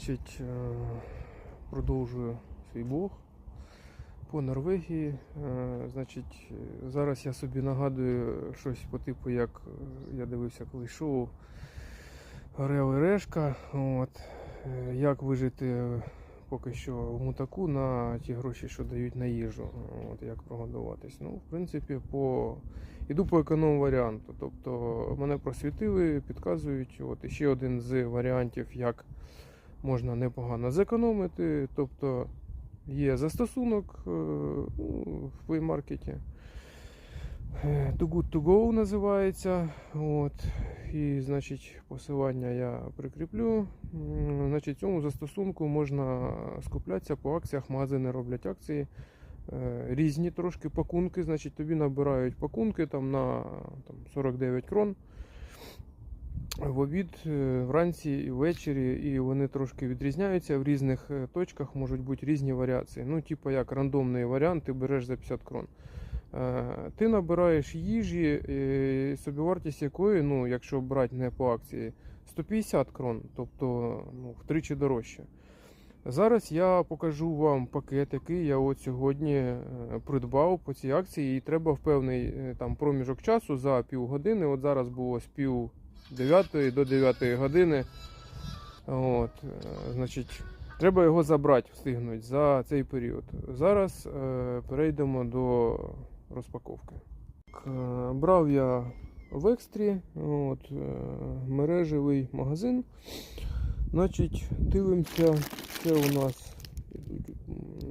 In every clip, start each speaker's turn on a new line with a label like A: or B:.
A: Значить, е, продовжую свій блог по Норвегії. Е, Значить, зараз я собі нагадую щось по типу, як е, я дивився колись шоу Орел і Решка. От, як вижити поки що в мутаку на ті гроші, що дають на їжу. От, як прогодуватись. Ну, в принципі, по... іду по економ варіанту. Тобто мене просвітили, підказують. От, і ще один з варіантів, як можна непогано зекономити. Тобто є застосунок е, в. Е, Too Good To Go називається. От. І, значить, посилання я прикріплю. Значить, цьому застосунку можна скуплятися по акціях, магазини роблять акції. е, Різні трошки пакунки, значить тобі набирають пакунки там на там, 49 крон в обід, е, вранці і ввечері, і вони трошки відрізняються. В різних е, точках можуть бути різні варіації. Ну, типу як рандомний варіант, ти береш за 50 крон. Е, Ти набираєш їжі, собівартість якої, ну, якщо брати не по акції, 150 крон, тобто ну, втричі дорожче. Зараз я покажу вам пакет, який я от сьогодні придбав по цій акції, і треба в певний там проміжок часу за півгодини. От зараз було з пів 9 до 9 години. От, е, значить, треба його забрати, встигнути за цей період. Зараз е, перейдемо до розпаковки. Е, Брав я в екстрі, от, е, мережевий магазин. Значить, дивимося, це у нас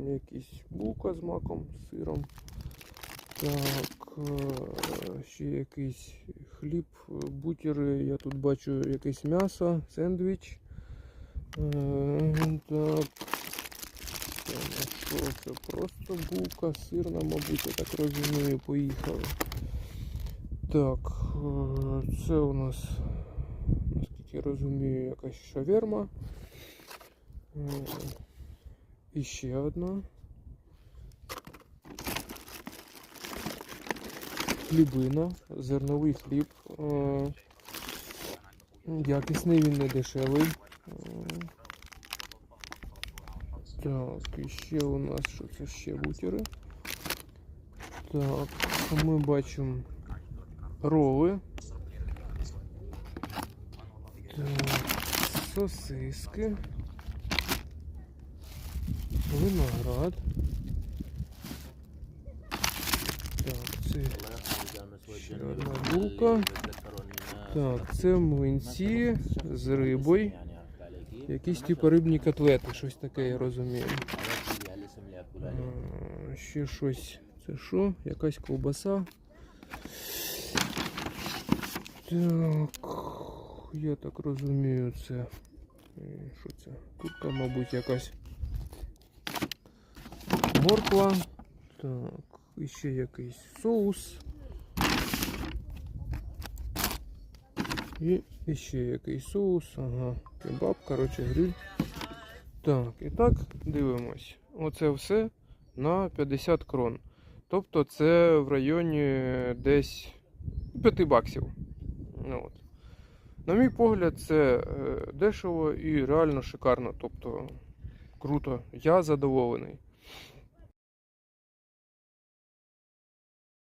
A: якісь булка з маком, з сиром. Так, ще якийсь хліб, е, бутери, я тут бачу якесь м'ясо, сендвіч. Е, Так. Це на що? Це просто булка, сирна, мабуть, я так розумію, поїхали. Так, е, це у нас, наскільки я розумію, якась шаверма. Е, І ще одна. Хлібина, зерновий хліб. Е, Якісний він не дешевий. Е, Так, і ще у нас що це ще бутери. Так, ми бачимо роли. Так, сосиски. Виноград. Так, це одна. Так, це млинці з рибою. Якісь типу рибні котлети, щось таке я розумію. А, Ще щось. Це що? Якась ковбаса. Так. Я так розумію, це. е, Що це? Курка, мабуть, якась. Морква. Так. І ще якийсь соус. І, і ще якийсь соус. Ага. Кебаб, коротше, гриль. Так, і так, дивимось. Оце все на 50 крон. Тобто це в районі десь 5 баксів. Ну, от. На мій погляд, це е, дешево і реально шикарно. Тобто круто. Я задоволений.